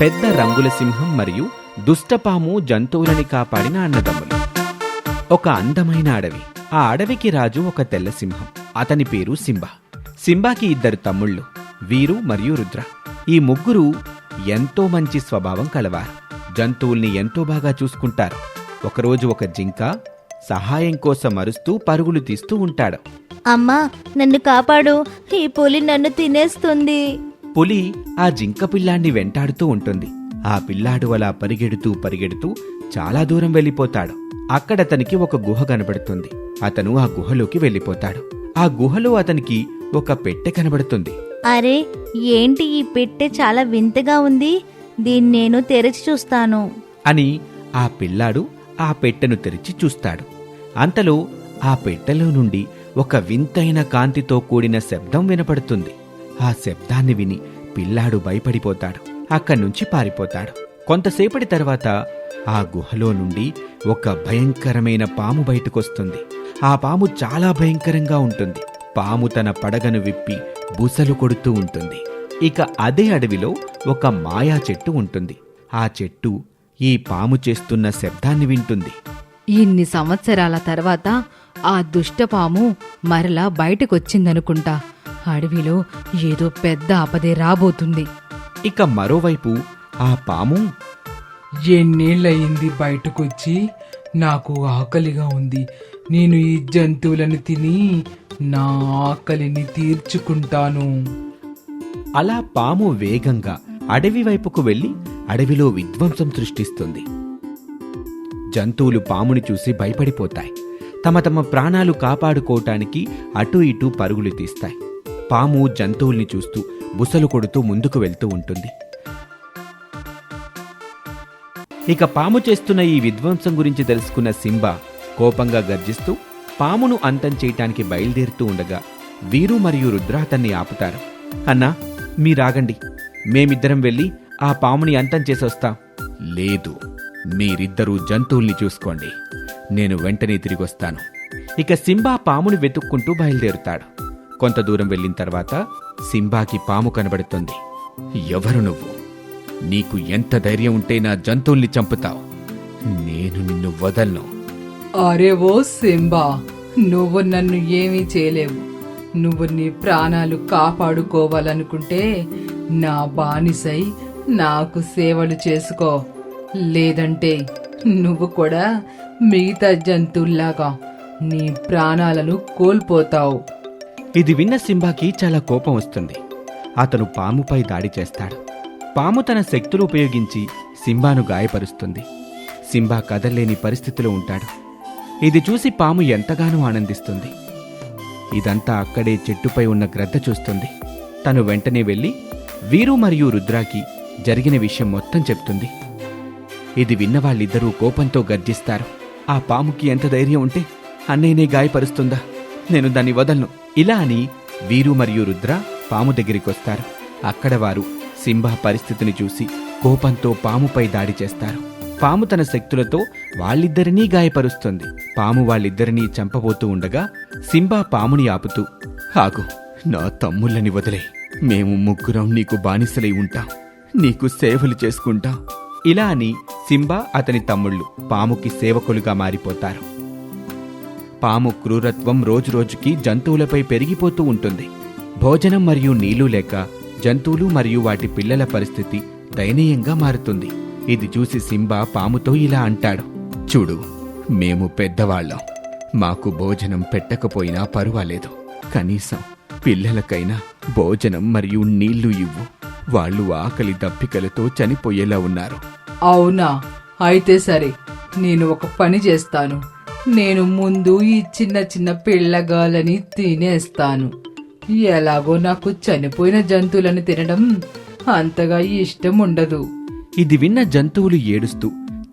పెద్ద రంగుల సింహం మరియు దుష్టపాము జంతువులని కాపాడిన అన్నదమ్ములు. ఒక అందమైన అడవి. ఆ అడవికి రాజు ఒక తెల్ల సింహం. అతని పేరు సింబా. సింబాకి ఇద్దరు తమ్ముళ్ళు వీరు మరియు రుద్ర. ఈ ముగ్గురు ఎంతో మంచి స్వభావం కలవారు. జంతువుల్ని ఎంతో బాగా చూసుకుంటారు. ఒకరోజు ఒక జింక సహాయం కోసం అరుస్తూ పరుగులు తీస్తూ ఉంటాడు. అమ్మా నన్ను కాపాడు. ఈ పులి నన్ను తినేస్తుంది. పులి ఆ జింక పిల్లాన్ని వెంటాడుతూ ఉంటుంది. ఆ పిల్లాడు అలా పరిగెడుతూ పరిగెడుతూ చాలా దూరం వెళ్ళిపోతాడు. అక్కడ అతనికి ఒక గుహ కనబడుతుంది. అతను ఆ గుహలోకి వెళ్ళిపోతాడు. ఆ గుహలో అతనికి ఒక పెట్టె కనబడుతుంది. అరే ఏంటి ఈ పెట్టె చాలా వింతగా ఉంది? దీన్ని నేను తెరిచి చూస్తాను. అని ఆ పిల్లాడు ఆ పెట్టెను తెరిచి చూస్తాడు. అంతలో ఆ పెట్టెలో నుండి ఒక వింతైన కాంతితో కూడిన శబ్దం వినపడుతుంది. ఆ శబ్దాన్ని విని పిల్లాడు భయపడిపోతాడు అక్కడి నుంచి పారిపోతాడు. కొంతసేపటి తర్వాత ఆ గుహలో నుండి ఒక భయంకరమైన పాము బయటకొస్తుంది. ఆ పాము చాలా భయంకరంగా ఉంటుంది. పాము తన పడగను విప్పి బుసలు కొడుతూ ఉంటుంది. ఇక అదే అడవిలో ఒక మాయా చెట్టు ఉంటుంది. ఆ చెట్టు ఈ పాము చేస్తున్న శబ్దాన్ని వింటుంది. ఇన్ని సంవత్సరాల తర్వాత ఆ దుష్టపాము మరలా బయటకొచ్చిందనుకుంటా. అడవిలో ఏదో పెద్ద ఆపదే రాబోతుంది. ఇక మరోవైపు ఆ పాము? ఎన్నేళ్ళయింది బయటకొచ్చి? నాకు ఆకలిగా ఉంది. నేను ఈ జంతువులను తిని నా ఆకలిని తీర్చుకుంటాను. అలా పాము వేగంగా అడవి వైపుకు వెళ్ళి అడవిలో విధ్వంసం సృష్టిస్తుంది. జంతువులు పాముని చూసి భయపడిపోతాయి. తమ తమ ప్రాణాలు కాపాడుకోవటానికి అటూ ఇటూ పరుగులు తీస్తాయి. పాము జంతువుల్ని చూస్తూ బుసలు కొడుతూ ముందుకు వెళ్తూ ఉంటుంది. ఇక పాము చేస్తున్న ఈ విధ్వంసం గురించి తెలుసుకున్న సింబా కోపంగా గర్జిస్తూ పామును అంతం చేయటానికి బయలుదేరుతూ ఉండగా వీరు మరియు రుద్ర అతన్ని ఆపుతారు. అన్నా మీరాగండి. మేమిద్దరం వెళ్ళి ఆ పాముని అంతం చేసొస్తాం. లేదు మీరిద్దరూ జంతువుల్ని చూసుకోండి. నేను వెంటనే తిరిగొస్తాను. ఇక సింబా పాముని వెతుక్కుంటూ బయలుదేరుతాడు. కొంత దూరం వెళ్ళిన తర్వాత సింబాకి పాము కనబడుతుంది. ఎవరు నువ్వు? నీకు ఎంత ధైర్యం ఉంటే నా జంతువుల్ని చంపుతావు. నేను నిన్ను వదలను. అరే ఓ సింబా నువ్వు నన్ను ఏమీ చేయలేవు. నువ్వు నీ ప్రాణాలు కాపాడుకోవాలనుకుంటే నా బానిసై నాకు సేవలు చేసుకో. లేదంటే నువ్వు కూడా మిగతా జంతువుల్లాగా నీ ప్రాణాలను కోల్పోతావు. ఇది విన్న సింబాకి చాలా కోపం వస్తుంది. అతను పాముపై దాడి చేస్తాడు. పాము తన శక్తులు ఉపయోగించి సింబాను గాయపరుస్తుంది. సింబా కదల్లేని పరిస్థితిలో ఉంటాడు. ఇది చూసి పాము ఎంతగానో ఆనందిస్తుంది. ఇదంతా అక్కడే చెట్టుపై ఉన్న గ్రద్ద చూస్తుంది. తను వెంటనే వెళ్ళి వీరు మరియు రుద్రాకి జరిగిన విషయం మొత్తం చెప్తుంది. ఇది విన్న వాళ్ళిద్దరూ కోపంతో గర్జిస్తారు. ఆ పాముకి ఎంత ధైర్యం ఉంటే అన్నయ్యనే గాయపరుస్తుందా? నేను దాన్ని వదలను. ఇలా అని వీరు మరియు రుద్ర పాము దగ్గరికొస్తారు అక్కడ వారు సింహ పరిస్థితిని చూసి కోపంతో పాముపై దాడి చేస్తారు. పాము తన శక్తులతో వాళ్ళిద్దరినీ గాయపరుస్తుంది. పాము వాళ్ళిద్దరినీ చంపబోతూ ఉండగా సింబా పాముని ఆపుతూ ఆగు నా తమ్ముళ్ళని వదిలే. మేము ముగ్గురం నీకు బానిసలై ఉంటాం. నీకు సేవలు చేసుకుంటాం. ఇలా అని సింబా అతని తమ్ముళ్ళు పాముకి సేవకులుగా మారిపోతారు. పాము క్రూరత్వం రోజురోజుకి జంతువులపై పెరిగిపోతూ ఉంటుంది. భోజనం మరియు నీళ్ళు లేక జంతువులు మరియు వాటి పిల్లల పరిస్థితి దయనీయంగా మారుతుంది. ఇది చూసి సింబా పాముతో ఇలా అంటాడు. చూడు మేము పెద్దవాళ్ళం. మాకు భోజనం పెట్టకపోయినా పర్వాలేదు. కనీసం పిల్లలకైనా భోజనం మరియు నీళ్ళు ఇవ్వు. వాళ్ళు ఆకలి దప్పికలతో చనిపోయేలా ఉన్నారు. అవునా? అయితే సరే. నేను ఒక పని చేస్తాను. నేను ముందు ఈ చిన్న చిన్న పిల్లగాలని తినేస్తాను. ఎలాగో నాకు చనిపోయిన జంతువులను తినడం అంతగా ఇష్టం ఉండదు. ఇది విన్న జంతువులు ఏడుస్తూ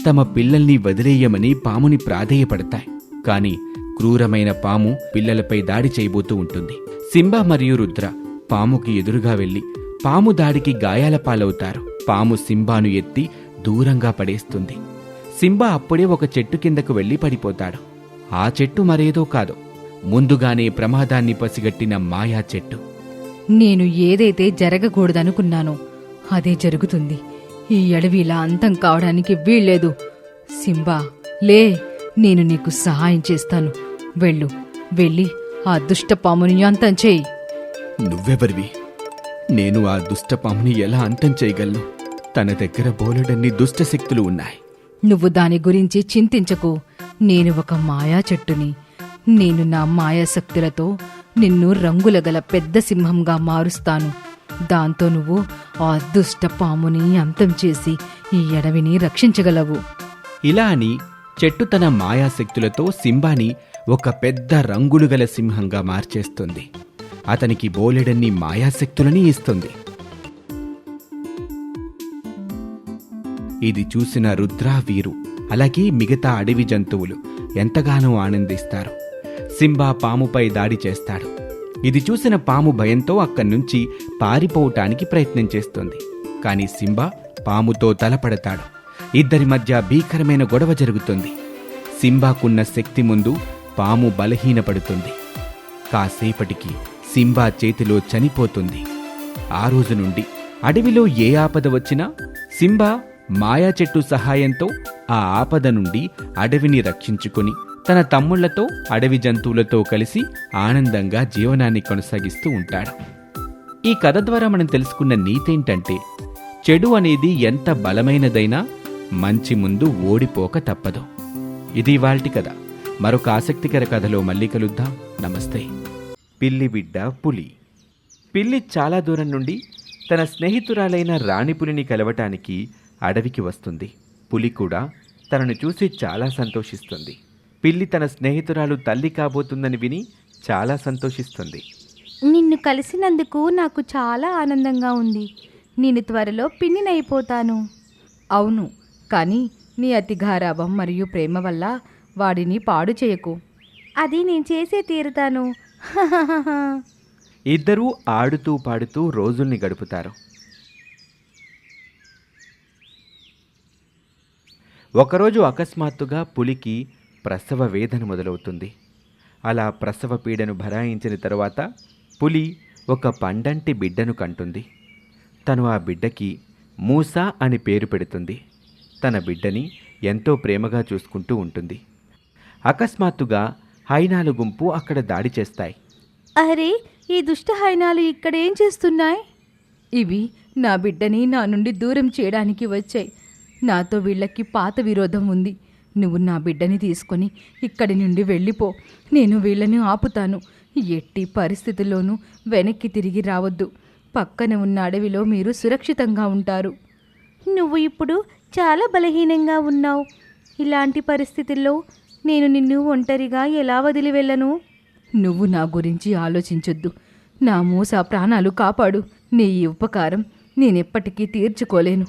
తమ పిల్లల్ని వదిలేయమని పాముని ప్రాధేయపడతాయి. కాని క్రూరమైన పాము పిల్లలపై దాడి చేయబోతూ ఉంటుంది. సింబా మరియు రుద్ర పాముకి ఎదురుగా వెళ్ళి పాము దాడికి గాయాల పాలవుతారు. పాము సింబాను ఎత్తి దూరంగా పడేస్తుంది. సింబా అప్పుడే ఒక చెట్టు కిందకు వెళ్ళి పడిపోతాడు. ఆ చెట్టు మరేదో కాదు. ముందుగానే ప్రమాదాన్ని పసిగట్టిన మాయా చెట్టు. నేను ఏదైతే జరగకూడదనుకున్నానో అదే జరుగుతుంది. ఈ అడవి ఇలా అంతం కావడానికి వీల్లేదు. సింబా లే నేను నీకు సహాయం చేస్తాను. వెళ్ళు వెళ్ళి ఆ దుష్ట పాముని అంతం చేయి. నువ్వెవరివి? నేను ఆ దుష్టపాముని ఎలా అంతం చేయగలను? తన దగ్గర బోలెడన్ని దుష్ట శక్తులు ఉన్నాయి. నువ్వు దాని గురించి చింతించకు. నేను ఒక మాయా చెట్టుని. నేను నా మాయాశక్తులతో నిన్ను రంగులగల పెద్ద సింహంగా మారుస్తాను. దాంతో నువ్వు ఆ దుష్ట పాముని అంతం చేసి ఈ అడవిని రక్షించగలవు. ఇలా అని చెట్టు తన మాయాశక్తులతో సింబాని ఒక పెద్ద రంగులు గల సింహంగా మార్చేస్తుంది. అతనికి బోలెడన్ని మాయాశక్తులని ఇస్తుంది. ఇది చూసిన రుద్ర వీరు అలాగే మిగతా అడవి జంతువులు ఎంతగానో ఆనందిస్తారు. సింబా పాముపై దాడి చేస్తాడు. ఇది చూసిన పాము భయంతో అక్కడి నుంచి పారిపోవటానికి ప్రయత్నం చేస్తుంది. కానీ సింబా పాముతో తలపడతాడు. ఇద్దరి మధ్య భీకరమైన గొడవ జరుగుతుంది. సింబాకున్న శక్తి ముందు పాము బలహీనపడుతుంది. కాసేపటికి సింబా చేతిలో చనిపోతుంది. ఆ రోజు నుండి అడవిలో ఏ ఆపద వచ్చినా సింబా మాయా చెట్టు సహాయంతో ఆ ఆపద నుండి అడవిని రక్షించుకొని తన తమ్ముళ్ళతో అడవి జంతువులతో కలిసి ఆనందంగా జీవనాన్ని కొనసాగిస్తూ ఉంటాడు. ఈ కథ ద్వారా మనం తెలుసుకున్న నీతేంటంటే చెడు అనేది ఎంత బలమైనదైనా మంచి ముందు ఓడిపోక తప్పదు. ఇది వాల్టి కథ. మరొక ఆసక్తికర కథలో మళ్ళీ కలుద్దాం. నమస్తే. పిల్లి బిడ్డ పులి. పిల్లి చాలా దూరం నుండి తన స్నేహితురాలైన రాణిపులిని కలవటానికి అడవికి వస్తుంది. పులి కూడా తనను చూసి చాలా సంతోషిస్తుంది. పిల్లి తన స్నేహితురాలు తల్లి కాబోతుందని విని చాలా సంతోషిస్తుంది. నిన్ను కలిసినందుకు నాకు చాలా ఆనందంగా ఉంది. నేను త్వరలో పిన్నినైపోతాను. అవును కానీ నీ అతి గారాభం మరియు ప్రేమ వల్ల వాడిని పాడు చేయకు. అది నేను చేసే తీరుతాను. ఇద్దరూ ఆడుతూ పాడుతూ రోజుల్ని గడుపుతారు. ఒకరోజు అకస్మాత్తుగా పులికి ప్రసవ వేదన మొదలవుతుంది. అలా ప్రసవ పీడను భరాయించిన తరువాత పులి ఒక పండంటి బిడ్డను కంటుంది. తను ఆ బిడ్డకి మూసా అని పేరు పెడుతుంది. తన బిడ్డని ఎంతో ప్రేమగా చూసుకుంటూ ఉంటుంది. అకస్మాత్తుగా హైనాలు గుంపు అక్కడ దాడి చేస్తాయి. అరే ఈ దుష్ట హైనాలు ఇక్కడ ఏం చేస్తున్నాయి? ఇవి నా బిడ్డని నా నుండి దూరం చేయడానికి వచ్చాయి. నాతో వీళ్ళకి పాత విరోధం ఉంది. నువ్వు నా బిడ్డని తీసుకొని ఇక్కడి నుండి వెళ్ళిపో. నేను వీళ్ళని ఆపుతాను. ఎట్టి పరిస్థితుల్లోనూ వెనక్కి తిరిగి రావద్దు. పక్కన ఉన్న అడవిలో మీరు సురక్షితంగా ఉంటారు. నువ్వు ఇప్పుడు చాలా బలహీనంగా ఉన్నావు. ఇలాంటి పరిస్థితుల్లో నేను నిన్ను ఒంటరిగా ఎలా వదిలి వెళ్ళను? నువ్వు నా గురించి ఆలోచించొద్దు. నా మూస ప్రాణాలు కాపాడు. నీ ఈ ఉపకారం నేనెప్పటికీ తీర్చుకోలేను.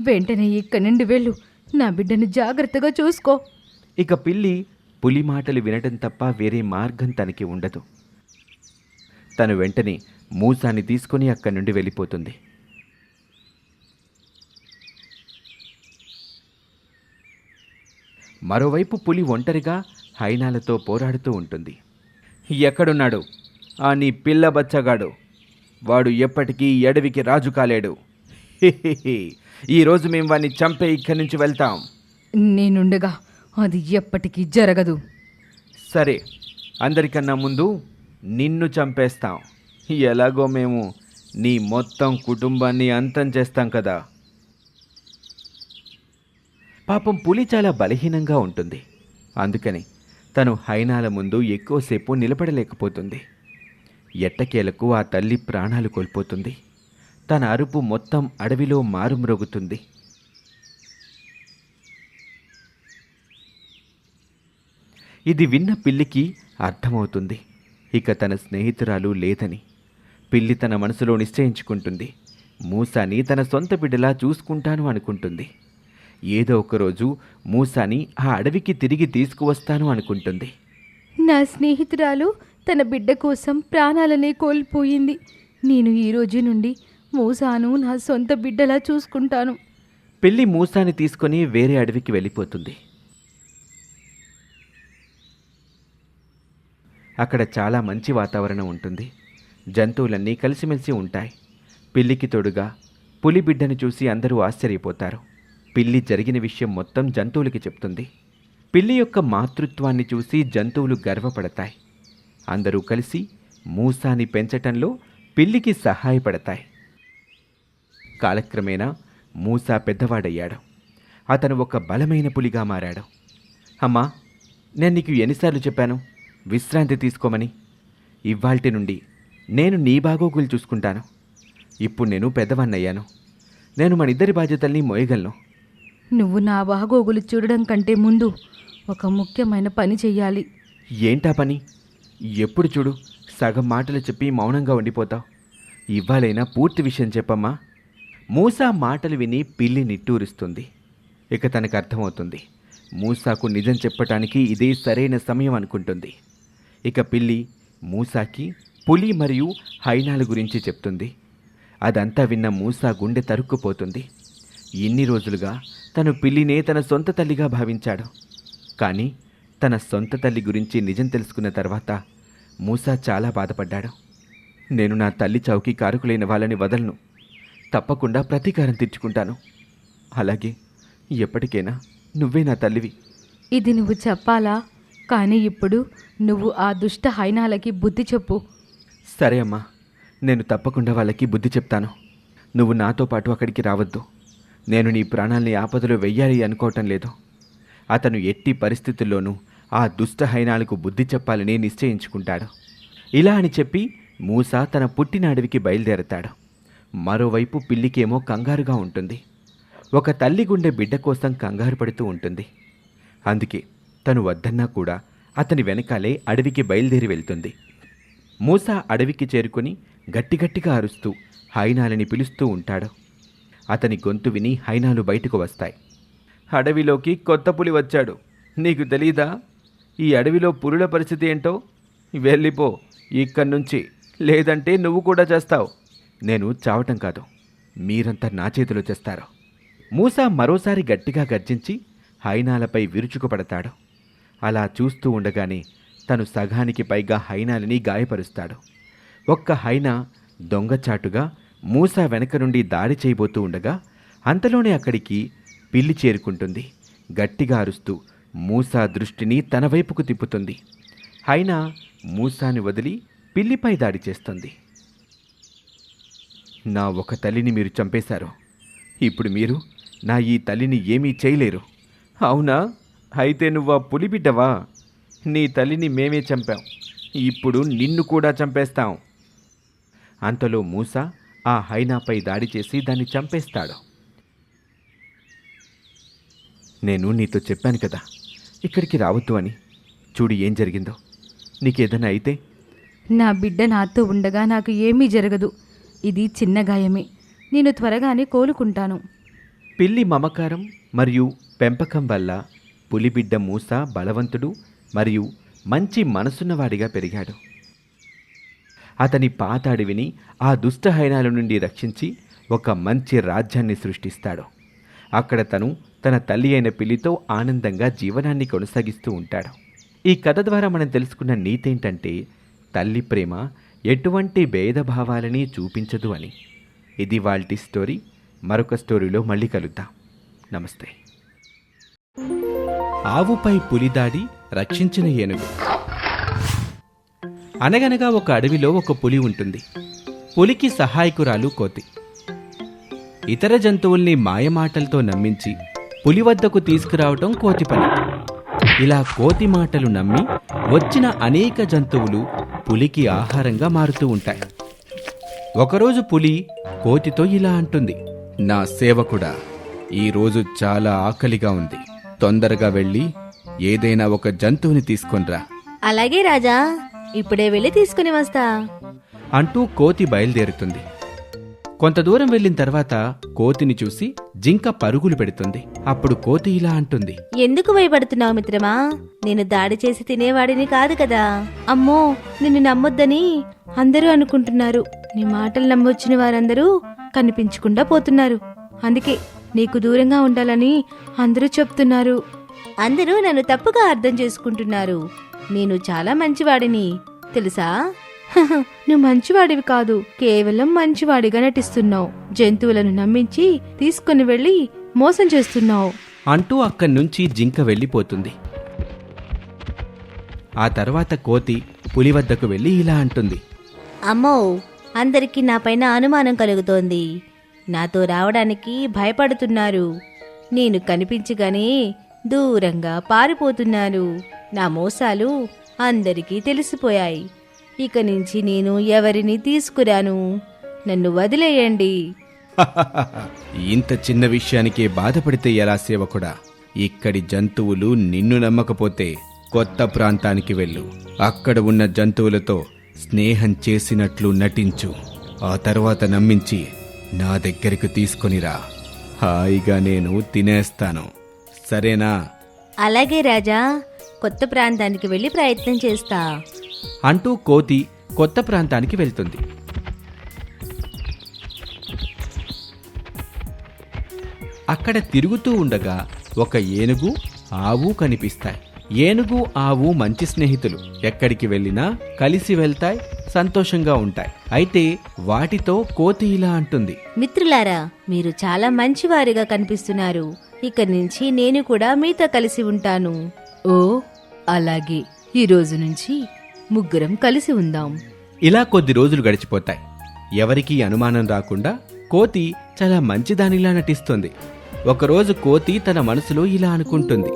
వెంటనే ఇక్కడి నుండి వెళ్ళు. నా బిడ్డను జాగ్రత్తగా చూసుకో. ఇక పిల్లి పులి మాటలు వినటం తప్ప వేరే మార్గం తనకి ఉండదు. తను వెంటనే మూసాన్ని తీసుకొని అక్కడి నుండి వెళ్ళిపోతుంది. మరోవైపు పులి ఒంటరిగా హైనాలతో పోరాడుతూ ఉంటుంది. ఎక్కడున్నాడు? ఆ నీ పిల్ల బచ్చగాడు. వాడు ఎప్పటికీ ఎడవికి రాజు కాలేడు ఈరోజు మేము వాడిని చంపే ఇక్కడి నుంచి వెళ్తాం. నేనుండగా అది ఎప్పటికీ జరగదు. సరే అందరికన్నా ముందు నిన్ను చంపేస్తాం. ఎలాగో మేము నీ మొత్తం కుటుంబాన్ని అంతం చేస్తాం కదా. పాపం పులి చాలా బలహీనంగా ఉంటుంది. అందుకని తను హైనాల ముందు ఎక్కువసేపు నిలబడలేకపోతుంది. ఎట్టకేలకు ఆ తల్లి ప్రాణాలు కోల్పోతుంది. తన అరుపు మొత్తం అడవిలో మారుమ్రోగుతుంది. ఇది విన్న పిల్లికి అర్థమవుతుంది. ఇక తన స్నేహితురాలు లేదని. పిల్లి తన మనసులో నిశ్చయించుకుంటుంది. మూసాని తన సొంత బిడ్డలా చూసుకుంటాను అనుకుంటుంది. ఏదో ఒకరోజు మూసాని ఆ అడవికి తిరిగి తీసుకువస్తాను అనుకుంటుంది. నా స్నేహితురాలు తన బిడ్డ కోసం ప్రాణాలనే కోల్పోయింది. నేను ఈ రోజు నుండి మూసాను నా సొంత బిడ్డలా చూసుకుంటాను. పిల్లి మూసాని తీసుకొని వేరే అడవికి వెళ్ళిపోతుంది. అక్కడ చాలా మంచి వాతావరణం ఉంటుంది. జంతువులన్నీ కలిసిమెలిసి ఉంటాయి. పిల్లికి తోడుగా పులి బిడ్డను చూసి అందరూ ఆశ్చర్యపోతారు. పిల్లి జరిగిన విషయం మొత్తం జంతువులకి చెప్తుంది. పిల్లి యొక్క మాతృత్వాన్ని చూసి జంతువులు గర్వపడతాయి. అందరూ కలిసి మూసాని పెంచటంలో పిల్లికి సహాయపడతాయి. కాలక్రమేణా మూసా పెద్దవాడయ్యాడు. అతను ఒక బలమైన పులిగా మారాడు. అమ్మా నేను నీకు ఎన్నిసార్లు చెప్పాను విశ్రాంతి తీసుకోమని. ఇవాల్టి నుండి నేను నీ బాగోగులు చూసుకుంటాను. ఇప్పుడు నేను పెద్దవాన్నయ్యాను నేను మన ఇద్దరి బాధ్యతల్ని మోయగలను. నువ్వు నా బాగోగులు చూడడం కంటే ముందు ఒక ముఖ్యమైన పని చెయ్యాలి. ఏంటా పని? ఎప్పుడు చూడు సగం మాటలు చెప్పి మౌనంగా ఉండిపోతావు. ఇవ్వాలైనా పూర్తి విషయం చెప్పమ్మా. మూసా మాటలు విని పిల్లి నిట్టూరుస్తుంది. ఇక తనకు అర్థమవుతుంది. మూసాకు నిజం చెప్పటానికి ఇదే సరైన సమయం అనుకుంటుంది. ఇక పిల్లి మూసాకి పులి మరియు హైనాల గురించి చెప్తుంది. అదంతా విన్న మూసా గుండె తరుక్కుపోతుంది. ఇన్ని రోజులుగా తను పిల్లినే తన సొంత తల్లిగా భావించాడు. కానీ తన సొంత తల్లి గురించి నిజం తెలుసుకున్న తర్వాత మూసా చాలా బాధపడ్డాడు. నేను నా తల్లి చౌకి కారకులైన వాళ్ళని వదలను. తప్పకుండా ప్రతీకారం తీర్చుకుంటాను. అలాగే ఎప్పటికైనా నువ్వే నా తల్లివి. ఇది నువ్వు చెప్పాలా? కానీ ఇప్పుడు నువ్వు ఆ దుష్ట హైనాలకి బుద్ధి చెప్పు. సరే అమ్మా నేను తప్పకుండా వాళ్ళకి బుద్ధి చెప్తాను. నువ్వు నాతో పాటు అక్కడికి రావద్దు. నేను నీ ప్రాణాల్ని ఆపదలో వెయ్యాలి అనుకోవటం లేదు. అతను ఎట్టి పరిస్థితుల్లోనూ ఆ దుష్ట హైనాలకు బుద్ధి చెప్పాలని నిశ్చయించుకుంటాడు. ఇలా అని చెప్పి మూసా తన పుట్టిన అడవికి బయలుదేరతాడు. మరోవైపు పిల్లికేమో కంగారుగా ఉంటుంది. ఒక తల్లి గుండె బిడ్డ కోసం కంగారు పడుతూ ఉంటుంది. అందుకే తను వద్దన్నా కూడా అతని వెనకాలే అడవికి బయలుదేరి వెళ్తుంది. మూసా అడవికి చేరుకుని గట్టిగట్టిగా అరుస్తూ హైనాలని పిలుస్తూ ఉంటాడు. అతని గొంతు విని హైనాలు బయటకు వస్తాయి. అడవిలోకి కొత్త పులి వచ్చాడు. నీకు తెలీదా? ఈ అడవిలో పులుల పరిస్థితి ఏంటో? వెళ్ళిపో. ఇక్కడి నుంచి లేదంటే నువ్వు కూడా చేస్తావు. నేను చావటం కాదు. మీరంతా నా చేతిలో చేస్తారు. మూసా మరోసారి గట్టిగా గర్జించి హైనాలపై విరుచుకుపడతాడు. అలా చూస్తూ ఉండగానే తను సగానికి పైగా హైనాలని గాయపరుస్తాడు. ఒక్క హైనా దొంగచాటుగా మూసా వెనక నుండి దాడి చేయబోతూ ఉండగా అంతలోనే అక్కడికి పిల్లి చేరుకుంటుంది. గట్టిగా అరుస్తూ మూసా దృష్టిని తన వైపుకు తిప్పుతుంది. హైనా మూసాని వదిలి పిల్లిపై దాడి చేస్తుంది. నా ఒక తల్లిని మీరు చంపేశారు. ఇప్పుడు మీరు నా ఈ తల్లిని ఏమీ చేయలేరు. అవునా? అయితే నువ్వు ఆ పులిబిడ్డవా? నీ తల్లిని మేమే చంపాం. ఇప్పుడు నిన్ను కూడా చంపేస్తాం. అంతలో మూస ఆ హైనాపై దాడి చేసి దాన్ని చంపేస్తాడు. నేను నీతో చెప్పాను కదా ఇక్కడికి రావద్దు అని. చూడు ఏం జరిగిందో. నీకేదైనా అయితే నా బిడ్డ నాతో ఉండగా నాకు ఏమీ జరగదు. ఇది చిన్న గాయమే. నేను త్వరగానే కోలుకుంటాను. పిల్లి మమకారం మరియు పెంపకం వల్ల పులిబిడ్డ మూస బలవంతుడు మరియు మంచి మనసున్నవాడిగా పెరిగాడు. అతని పాత అడవిని ఆ దుష్ట హైనాల నుండి రక్షించి ఒక మంచి రాజ్యాన్ని సృష్టిస్తాడు. అక్కడ తను తన తల్లి అయిన పిల్లితో ఆనందంగా జీవనాన్ని కొనసాగిస్తూ ఉంటాడు. ఈ కథ ద్వారా మనం తెలుసుకున్న నీతేంటంటే తల్లి ప్రేమ ఎటువంటి భేదభావాలని చూపించదు అని. ఇది వాల్టి స్టోరీ. మరొక స్టోరీలో మళ్ళీ కలుద్దాం. నమస్తే. ఆవుపై పులిదాడి రక్షించిన ఏనుగు. అనగనగా ఒక అడవిలో ఒక పులి ఉంటుంది. పులికి సహాయకురాలు కోతి. ఇతర జంతువుల్ని మాయమాటలతో నమ్మించి పులి వద్దకు తీసుకురావటం కోతి పని. ఇలా కోతి మాటలు నమ్మి వచ్చిన అనేక జంతువులు పులికి ఆహారంగా మారుతూ ఉంటాయి. ఒకరోజు పులి కోతితో ఇలా అంటుంది నా సేవకుడా ఈరోజు చాలా ఆకలిగా ఉంది. తొందరగా వెళ్ళి ఏదైనా ఒక జంతువుని తీసుకొనిరా. అలాగే రాజా ఇప్పుడే వెళ్ళి తీసుకుని వస్తా. అంటూ కోతి బయలుదేరుతుంది. కొంత దూరం వెళ్ళిన తర్వాత కోతిని చూసి జింక పరుగులు పెడుతుంది. అప్పుడు కోతి ఇలా అంటుంది. ఎందుకు భయపడుతున్నావు మిత్రమా? నేను దాడి చేసి తినేవాడిని కాదు కదా. అమ్మో నిన్ను నమ్మొద్దని అందరూ అనుకుంటున్నారు. నీ మాటలు నమ్మొచ్చిన వారందరూ కనిపించకుండా పోతున్నారు. అందుకే నీకు దూరంగా ఉండాలని అందరూ చెప్తున్నారు. అందరూ నన్ను తప్పుగా అర్థం చేసుకుంటున్నారు. నేను చాలా మంచివాడిని. తెలుసా? నువ్వు మంచివాడివి కాదు. కేవలం మంచివాడిగా నటిస్తున్నావు. జంతువులను నమ్మించి తీసుకుని వెళ్ళి మోసం చేస్తున్నావు. అంటూ అక్కడి నుంచి జింక వెళ్ళిపోతుంది. ఆ తర్వాత కోతి పులి వద్దకు వెళ్ళి ఇలా అంటుంది. అమ్మో అందరికీ నాపైన అనుమానం కలుగుతోంది. నాతో రావడానికి భయపడుతున్నారు. నేను కనిపించగానే దూరంగా పారిపోతున్నారు. నా మోసాలు అందరికీ తెలిసిపోయాయి. ఇక నుంచి నేను ఎవరిని తీసుకురాను? నన్ను వదిలేయండి. ఇంత చిన్న విషయానికే బాధపడితే ఎలా సేవకుడా? ఇక్కడి జంతువులు నిన్ను నమ్మకపోతే కొత్త ప్రాంతానికి వెళ్ళు. అక్కడ ఉన్న జంతువులతో స్నేహం చేసినట్లు నటించు. ఆ తర్వాత నమ్మించి నా దగ్గరికి తీసుకొనిరా. హాయిగా నేను తినేస్తాను. సరేనా? అలాగే రాజా. కొత్త ప్రాంతానికి వెళ్ళి ప్రయత్నం చేస్తా. అంటూ కోతి కొత్త ప్రాంతానికి వెళ్తుంది. అక్కడ తిరుగుతూ ఉండగా ఒక ఏనుగు ఆవు కనిపిస్తాయి. ఏనుగు ఆవు మంచి స్నేహితులు. ఎక్కడికి వెళ్ళినా కలిసి వెళ్తాయి సంతోషంగా ఉంటాయి. అయితే వాటితో కోతి ఇలా అంటుంది. మిత్రులారా మీరు చాలా మంచివారిగా కనిపిస్తున్నారు. ఇక నుంచి నేను కూడా మీతో కలిసి ఉంటాను. ఓ అలాగే. ఈ రోజు నుంచి ముగ్గురం కలిసి ఉందాం. ఇలా కొద్ది రోజులు గడిచిపోతాయి. ఎవరికీ అనుమానం రాకుండా కోతి చాలా మంచిదానిలా నటిస్తుంది. ఒకరోజు కోతి తన మనసులో ఇలా అనుకుంటుంది.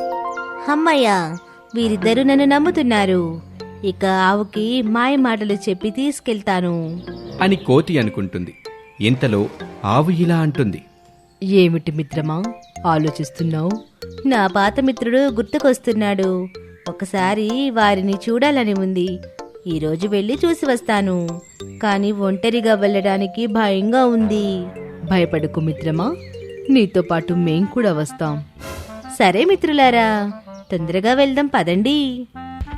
అమ్మయ్య వీరిద్దరూ నన్ను నమ్ముతున్నారు. ఇక ఆవుకి మాయ మాటలు చెప్పి తీసుకెళ్తాను. అని కోతి అనుకుంటుంది. ఇంతలో ఆవు ఇలా అంటుంది. ఏమిటి మిత్రమా ఆలోచిస్తున్నావు? నా పాత మిత్రుడు గుర్తుకొస్తున్నాడు. ఒకసారి వారిని చూడాలని ఉంది. ఈరోజు వెళ్ళి చూసి వస్తాను. కానీ ఒంటరిగా వెళ్ళడానికి భయంగా ఉంది. భయపడకు మిత్రమా. నీతో పాటు మేం కూడా వస్తాం. సరే మిత్రులారా తొందరగా వెళ్దాం పదండి.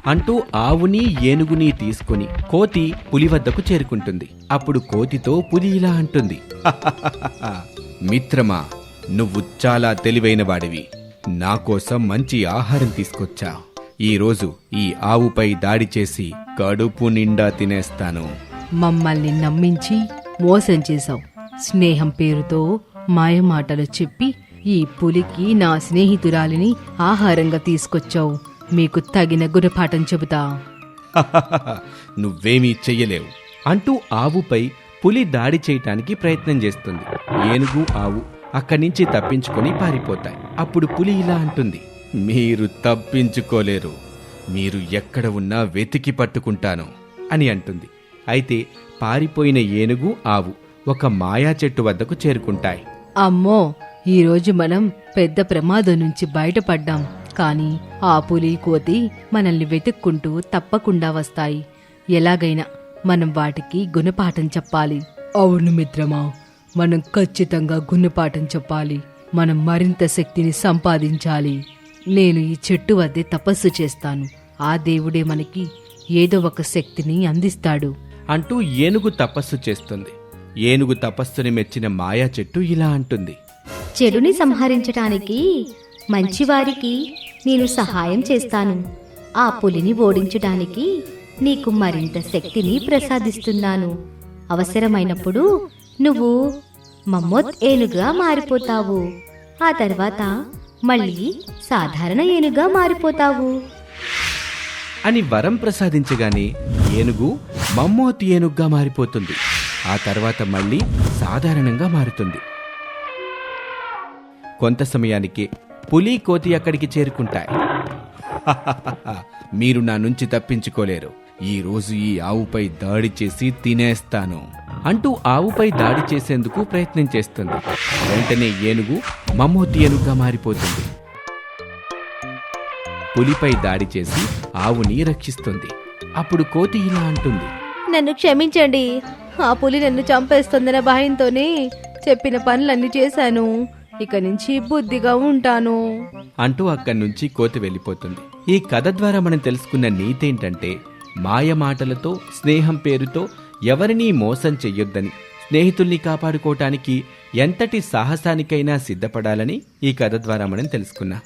అంటూ ఆవుని ఏనుగుని తీసుకుని కోతి పులి వద్దకు చేరుకుంటుంది. అప్పుడు కోతితో పులి ఇలా అంటుంది. మిత్రమా నువ్వు చాలా తెలివైన వాడివి. నా కోసం మంచి ఆహారం తీసుకొచ్చా ఈరోజు ఈ ఆవుపై దాడి చేసి కడుపు నిండా తినేస్తాను. మమ్మల్ని నమ్మించి మోసం చేశావు. స్నేహం పేరుతో మాయమాటలు చెప్పి ఈ పులికి నా స్నేహితురాలిని ఆహారంగా తీసుకొచ్చావు. మీకు తగిన గుణపాఠం చెబుతా. నువ్వేమీ చెయ్యలేవు. అంటూ ఆవుపై పులి దాడి చేయటానికి ప్రయత్నం చేస్తుంది. ఏనుగు ఆవు అక్కడి నుంచి తప్పించుకొని పారిపోతాయి. అప్పుడు పులి ఇలా అంటుంది. మీరు తప్పించుకోలేరు. మీరు ఎక్కడ ఉన్నా వెతికి పట్టుకుంటాను అని అంటుంది. అయితే పారిపోయిన ఏనుగు ఆవు ఒక మాయా చెట్టు వద్దకు చేరుకుంటాయి. అమ్మో ఈరోజు మనం పెద్ద ప్రమాదం నుంచి బయటపడ్డాం. కానీ ఆ పులి కోతి మనల్ని వెతుక్కుంటూ తప్పకుండా వస్తాయి. ఎలాగైనా మనం వాటికి గుణపాఠం చెప్పాలి. అవును మిత్రమా మనం ఖచ్చితంగా గుణపాఠం చెప్పాలి. మనం మరింత శక్తిని సంపాదించాలి. నేను ఈ చెట్టు వద్దే తపస్సు చేస్తాను. ఆ దేవుడే మనకి ఏదో ఒక శక్తిని అందిస్తాడు. అంటూ ఏనుగు తపస్సు చేస్తుంది. ఏనుగు తపస్సుని మెచ్చిన మాయా చెట్టు ఇలా అంటుంది. చెడుని సంహరించటానికి మంచివారికి నేను సహాయం చేస్తాను. ఆ పులిని ఓడించడానికి నీకు మరింత శక్తిని ప్రసాదిస్తున్నాను. అవసరమైనప్పుడు నువ్వు మమ్మోత్ ఏనుగా మారిపోతావు. ఆ తర్వాత మళ్ళీ సాధారణ ఏనుగా మారిపోతావు. అని వరం ప్రసాదించగానే ఏనుగు మమ్మోతి ఏనుగ్గా మారిపోతుంది. ఆ తర్వాత మళ్ళీ సాధారణంగా మారుతుంది. కొంత సమయానికి పులి కోతి అక్కడికి చేరుకుంటాయి. మీరు నా నుంచి తప్పించుకోలేరు. ఈ రోజు ఈ ఆవుపై దాడి చేసి తినేస్తాను అంటూ ఆవుపై దాడి చేసేందుకు ప్రయత్నం చేస్తుంది. వెంటనే ఏనుగు మమ్మోతి ఏనుగ్గా మారిపోతుంది. పులిపై దాడి చేసి ఆవుని రక్షిస్తుంది. అప్పుడు కోతి ఇలా అంటుంది. నన్ను క్షమించండి. ఆ పులి నన్ను చంపేస్తుందన్న భయంతోనే చెప్పిన పనులన్నీ చేశాను. ఇక నుంచి బుద్ధిగా ఉంటాను. అంటూ అక్కడి నుంచి కోతి వెళ్ళిపోతుంది. ఈ కథ ద్వారా మనం తెలుసుకున్న నీతేంటంటే మాయ మాటలతో స్నేహం పేరుతో ఎవరినీ మోసం చెయ్యొద్దని స్నేహితుల్ని కాపాడుకోవటానికి ఎంతటి సాహసానికైనా సిద్ధపడాలని ఈ కథ ద్వారా మనం తెలుసుకున్నాం.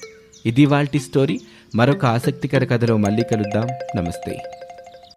ఇది వాల్టి స్టోరీ. మరొక ఆసక్తికర కథలో మళ్ళీ కలుద్దాం. నమస్తే.